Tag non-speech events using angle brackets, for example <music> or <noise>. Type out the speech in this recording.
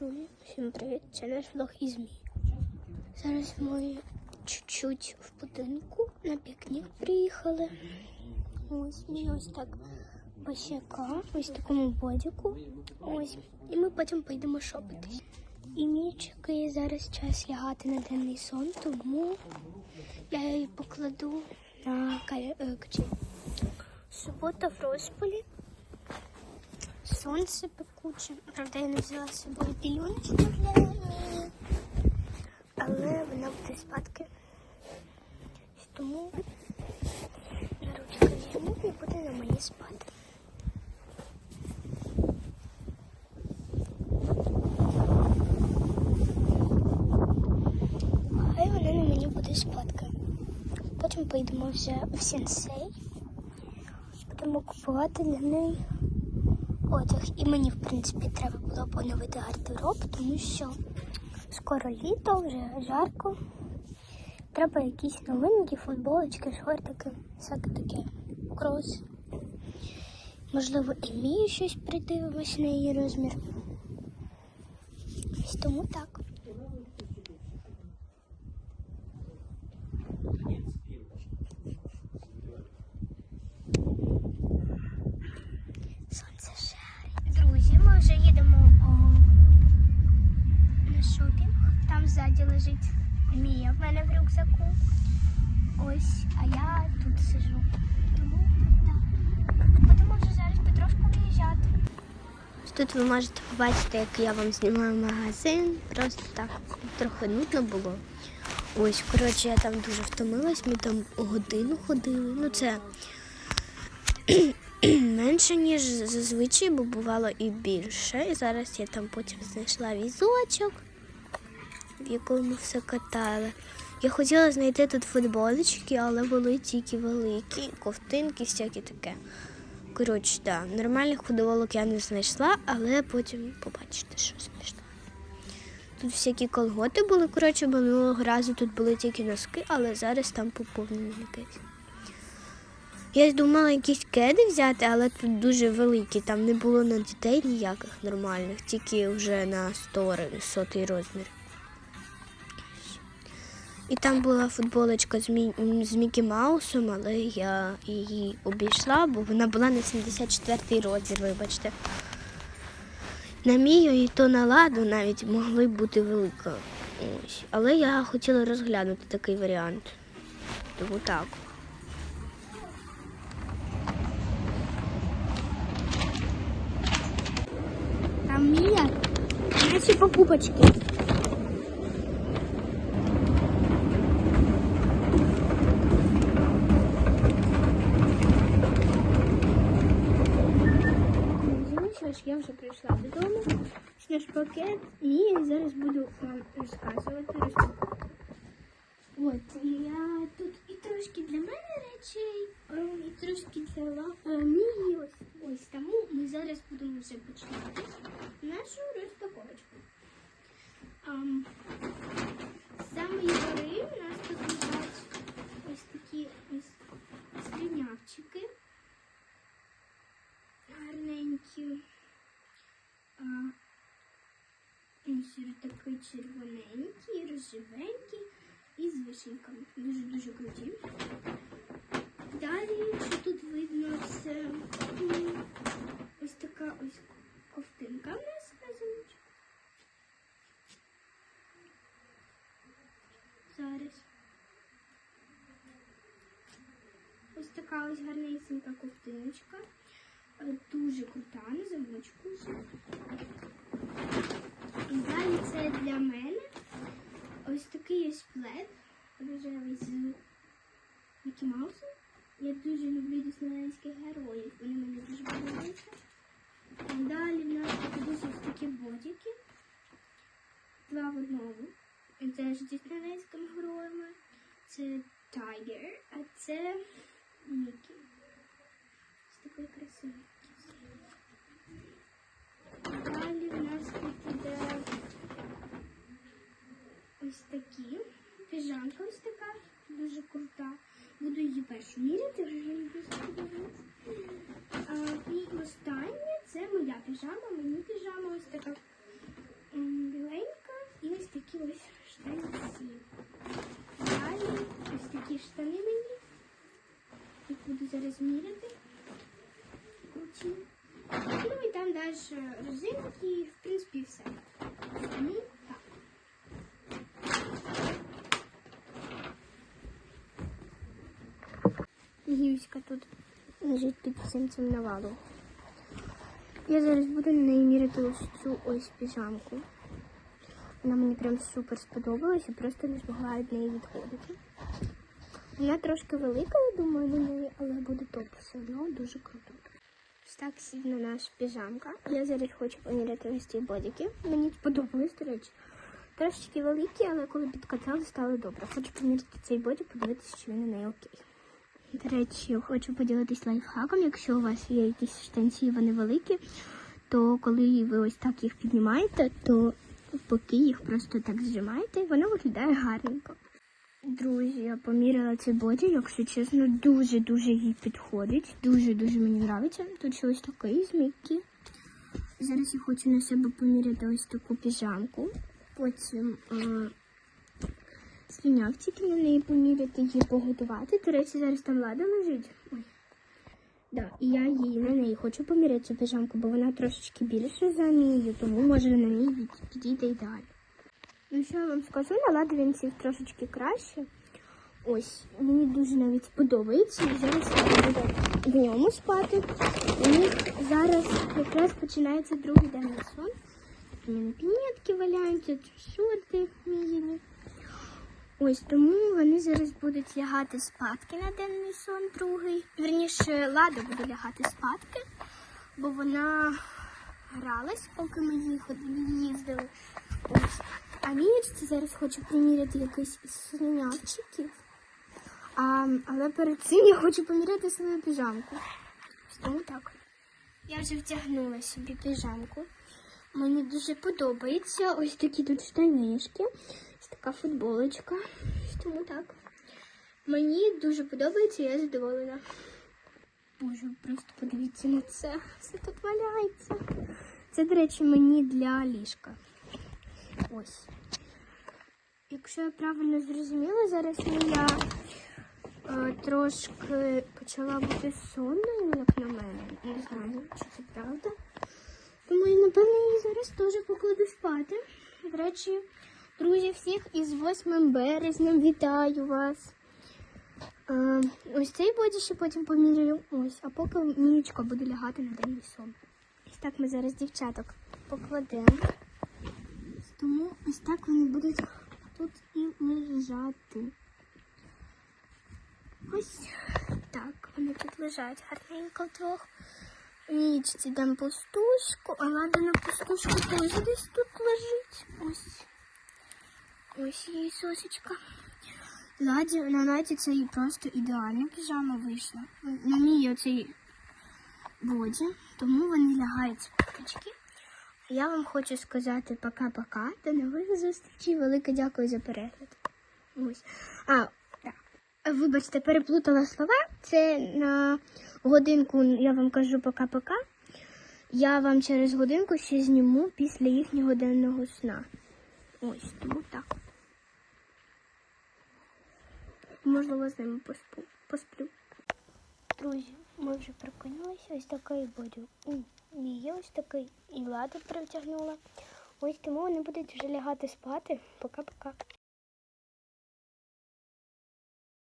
Друзі, всім привіт! Це наш влог із Мі. Зараз ми чуть-чуть в будинку на пікнік приїхали. Ось ми ось так босяка, ось такому бодіку. Ось. І ми потім поїдемо шопитись. І мій чекає зараз час лягати на денний сон, тому я її покладу на е. Субота в розпалі. Сонце пекуче. Правда, я не взяла з собою пілюночку для неї. Але вона буде спадки. Тому на ручку візьму і буде на мені спати. Хай вона на мені буде спадки. Потім поїдемо вже в сенсей. Будемо купувати для неї одяг. І мені, в принципі, треба було б оновити гардероб, тому що скоро літо, вже жарко. Треба якісь новинки, футболочки, шортики, всяке таке. Крос. Можливо, і мій щось придивимось на її розмір. Ось тому так. Сонце жарить. Друзі, ми вже їдемо о, на шопінг. Там ззаді лежить Мія в мене в рюкзаку. Ось, а я тут сижу. Тому так. Будемо вже зараз потрошку виїжджати. Тут ви можете побачити, як я вам знімаю магазин. Просто так трохи нудно було. Ось, коротше, я там дуже втомилась, ми там годину ходили. Ну, це <clears throat> менше, ніж зазвичай, бо бувало і більше. І зараз я там потім знайшла візочок, в якому все катали. Я хотіла знайти тут футболочки, але були тільки великі, ковтинки, всякі таке. Коротше, да, нормальних футболок я не знайшла, але потім побачите, що знайшла. Тут всякі колготи були, коротше, минулого разу тут були тільки носки, але зараз там поповнені якесь. Я думала якісь кеди взяти, але тут дуже великі. Там не було на дітей ніяких нормальних, тільки вже на 100 сотий розмір. І там була футболочка з, Мі... з Мікі Маусом, але я її обійшла, бо вона була на 74 розмір, вибачте. На мію і то на ладу навіть могли бути велика. Ось. Але я хотіла розглянути такий варіант. Тому так. Там Мия, наши покупочки. Ну я вже прийшла додому. Наш пакет і зараз буду вам розказувати. розпаковувати. От я тут і трошки для мене речей, і трошки для е, Ось, ось тому ми зараз будемо вже починати нашу розпаковочку. Ам, з самої гори у нас тут лежать ось такі ось слюнявчики. Гарненькі. А, ось такий червоненький, рожевенький і з вишеньками. Дуже-дуже круті. Далі, що тут видно, це ось така ось ковтинка в нас на замочку. Зараз. Ось така ось гарнесенька ковтиночка. Е, Дуже крута на замочку. І далі це для мене ось такий ось плед рожевий з Мікі Маусом. Я дуже люблю діснейських героїв, вони мені дуже подобаються. Далі в нас ось такі ботики. Два в одному. Це ж діснейськими героями. Це Тайгер, а це Мікі. Ось такий красивий. Далі в нас тут іде ось такі. Піжанка ось така, дуже крута. Буду її першу міряти, вже не дуже подобається. І останнє це моя піжама, мені піжама ось така біленька і ось такі ось штанці. Далі ось такі штани мені. Їх буду зараз міряти. Круті. Ну і там далі резинки, і, в принципі, все. Ну, так. Гівська тут лежить під всім цим навалом. Я зараз буду на неї міряти ось цю ось піжамку. Вона мені прям супер сподобалась і просто не змогла від неї відходити. Вона трошки велика, я думаю, на неї, але буде топ все одно дуже круто. Так сідна наша піжамка. Я зараз хочу поміряти ось ці бодики. Мені сподобались, до речі. Трошечки великі, але коли підкатали, стало добре. Хочу поміряти цей боді, подивитися, чи він неї окей. До речі, хочу поділитись лайфхаком. Якщо у вас є якісь штанці, і вони великі, то коли ви ось так їх піднімаєте, то поки їх просто так зжимаєте, воно виглядає гарненько. Друзі, я поміряла цей боді, якщо чесно, дуже-дуже їй підходить. Дуже-дуже мені подобається. Тут ще ось такий з. Зараз я хочу на себе поміряти ось таку піжамку. Потім е, на неї поміряти, її поготувати. До речі, зараз там лада лежить. Ой. Да, і я її на неї хочу поміряти цю піжамку, бо вона трошечки більша за мію, тому може на ній підійде ідеально. Ну, що я вам скажу, на він трошечки краще. Ось, мені дуже навіть сподобається. Зараз я буду в ньому спати. І зараз якраз починається другий день на сон. У пінетки валяються, шорти міїні. Ось тому вони зараз будуть лягати спадки на денний сон другий. Верніше, Лада буде лягати спадки, бо вона гралась, поки ми їздили. Ось. А Мієчці зараз хочу приміряти якийсь із слюнявчиків. А, але перед цим я хочу поміряти свою піжамку. Тому так. Я вже втягнула собі піжамку. Мені дуже подобається. Ось такі тут штанішки. Ось така футболочка. Тому так. Мені дуже подобається, я задоволена. Боже, просто подивіться на це. Все тут валяється. Це, до речі, мені для ліжка. Ось. Якщо я правильно зрозуміла, зараз я е, трошки почала бути сонною, як на мене. Не знаю, чи це правда. Тому я, напевно, її зараз теж покладу спати. До речі, друзі, всіх із 8 березня вітаю вас. Е, ось цей боді ще потім поміряю. Ось, а поки Мієчка буде лягати на денний сон. Ось так ми зараз дівчаток покладемо. Тому ось так вони будуть тут і лежати. Ось так вони тут лежать гарненько вдвох. Нічці дам пустушку, а ладана пустушка теж десь тут лежить. Ось. Ось її сосочка. Ладі, на Наді це їй просто ідеальна піжама вийшла. На мій оцей боді, тому вони лягають спадочки. Я вам хочу сказати пока-пока. До нових зустрічей. Велике дякую за перегляд. Ось. А, так. Вибачте, переплутала слова. Це на годинку я вам кажу пока-пока. Я вам через годинку ще зніму після їхнього денного сна. Ось, тому так. Можливо, з ними посплю. Друзі, ми вже прокинулися. Ось такий бодю. Є ось такий і лада притягнула. Ось тому вони будуть вже лягати спати. Пока-пока.